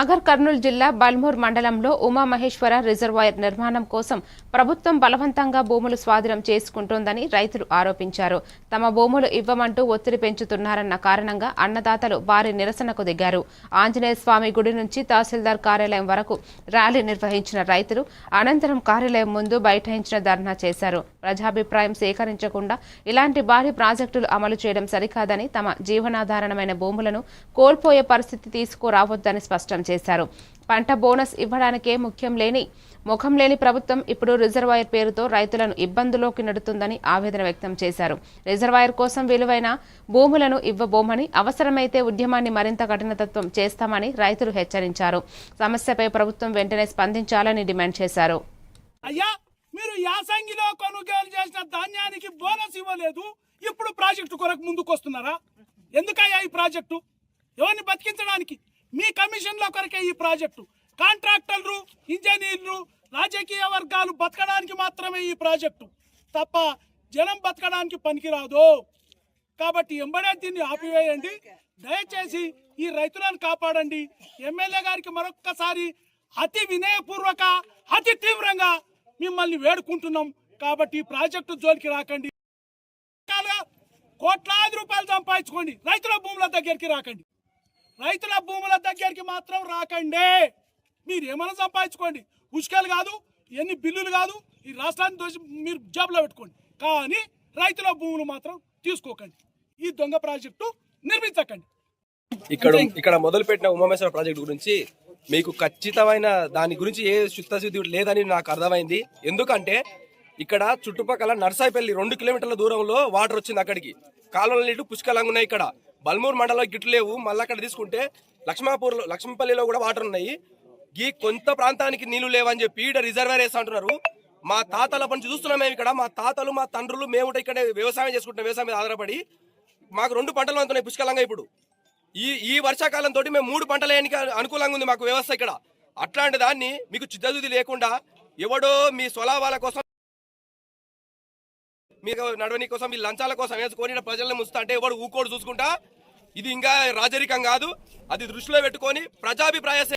Agar Kurnool జిల్లా బల్మూర్ మండలంలో Umamaheshwara reservoir నిర్మాణం కోసం ప్రభుత్వం బలవంతంగా భూములు స్వాధీనం చేసుకుంటోందని రైతులు ఆరోపించారు. తమ భూములు ఇవ్వమంటూ ఒత్తిడి పెంచుతున్నారన్న కారణంగా అన్నదాతలు భారీ నిరసనకు దిగారు. ఆంజనేయ స్వామి గుడి నుంచి తహసీల్దార్ కార్యాలయం వరకు ర్యాలీ నిర్వహించిన రైతులు అనంతరం కార్యాలయం ముందు బైఠాయించిన ధర్నా చేశారు. ప్రజాభిప్రాయం సేకరించకుండా ఇలాంటి భారీ ప్రాజెక్టులు అమలు చేయడం సరికాదని తమ జీవనాధారణమైన భూములను కోల్పోయే పరిస్థితి తీసుకురావద్దని స్పష్టం చేశారు. పంట బోనస్ ఇవ్వడానికే ముఖ్యం లేని ముఖం లేని ప్రభుత్వం ఇప్పుడు రిజర్వాయర్ పేరుతో రైతులను ఇబ్బందులోకి నెడుతుందని ఆవేదన వ్యక్తం చేశారు. రిజర్వాయర్ కోసం విలువైన భూములను ఇవ్వబోమని అవసరమైతే ఉద్యమాన్ని మరింత కఠినతత్వం చేస్తామని రైతులు హెచ్చరించారు. సమస్యపై ప్రభుత్వం వెంటనే స్పందించాలని డిమాండ్ చేశారు. అయ్యా మీరు యాసంగిలో కొనుగోలు చేసిన ధాన్యానికి బోనస్ ఇవ్వలేదు. ఇప్పుడు ప్రాజెక్టు కొరకు ముందుకు వస్తున్నారా ఎందుకయ్యా ఈ ప్రాజెక్టు? ఎవరిని బతికించడానికి? మీ కమిషన్ల కొరకే ఈ ప్రాజెక్టు. కాంట్రాక్టర్లు ఇంజనీర్లు రాజకీయ వర్గాలు బతకడానికి మాత్రమే ఈ ప్రాజెక్టు. తప్ప జనం బతకడానికి పనికిరాదు. కాబట్టి ఎంబడే దీన్ని ఆపివేయండి. దయచేసి ఈ రైతులను కాపాడండి. ఎమ్మెల్యే గారికి మరొక్కసారి అతి వినయపూర్వక అతి తీవ్రంగా మిమ్మల్ని వేడుకుంటున్నాం. కాబట్టి ఈ ప్రాజెక్టు జోలికి రాకండి. కోట్లాది రూపాయలు సంపాదించుకోండి. రైతుల భూముల దగ్గరికి రాకండి. రైతుల భూముల దగ్గరికి మాత్రం రాకండి. మీరు ఏమైనా సంపాదించుకోండి. ఉష్కాలు కాదు ఎన్ని బిల్లులు కాదు ఈ రాష్ట్రాన్ని దోసి మీరు జాబ్లో పెట్టుకోండి. కానీ రైతుల భూములు మాత్రం తీసుకోకండి. ఈ దొంగ ప్రాజెక్టు నిర్మించకండి. ఇక్కడ ఇక్కడ మొదలుపెట్టిన ఉమామేశ్వర ప్రాజెక్ట్ గురించి మీకు ఖచ్చితమైన దాని గురించి ఏ చిత్తశుద్ధి లేదని నాకు అర్థమైంది. ఎందుకంటే ఇక్కడ చుట్టుపక్కల నర్సాయిపల్లి రెండు కిలోమీటర్ల దూరంలో వాటర్ వచ్చింది అక్కడికి. కాలువల నీళ్ళు పుష్కలంగా ఉన్నాయి ఇక్కడ. బల్మూరు మండలంలో గిట్లు లేవు. మళ్ళీ అక్కడ తీసుకుంటే లక్ష్మాపూర్ లక్ష్మీపల్లిలో కూడా వాటర్ ఉన్నాయి. ఈ కొంత ప్రాంతానికి నీళ్ళు లేవని చెప్పి ఈడ రిజర్వేర్ వేస్తా అంటున్నారు. మా తాతల నుంచి చూస్తున్నాం మేము ఇక్కడ. మా తాతలు మా తండ్రులు మేము కూడా ఇక్కడ వ్యవసాయం చేసుకుంటున్నాం. వ్యవసాయం మీద ఆధారపడి. మాకు రెండు పంటలు అందుతున్నాయి పుష్కలంగా ఇప్పుడు. ఈ ఈ వర్షాకాలం తోటి మేము మూడు పంటలు వేయడానికి అనుకూలంగా ఉంది మాకు వ్యవస్థ ఇక్కడ. అట్లాంటి దాన్ని మీకు చిత్తదుది లేకుండా ఎవడో మీ స్వలాభాల కోసం మీకు నడవని కోసం మీ లంచాల కోసం వేసుకొని ప్రజలను ముస్తా అంటే ఎవడు ఊకోడు చూసుకుంటా ఇది ఇంకా రాజరికం కాదు. అది దృష్టిలో పెట్టుకొని ప్రజాభిప్రాయ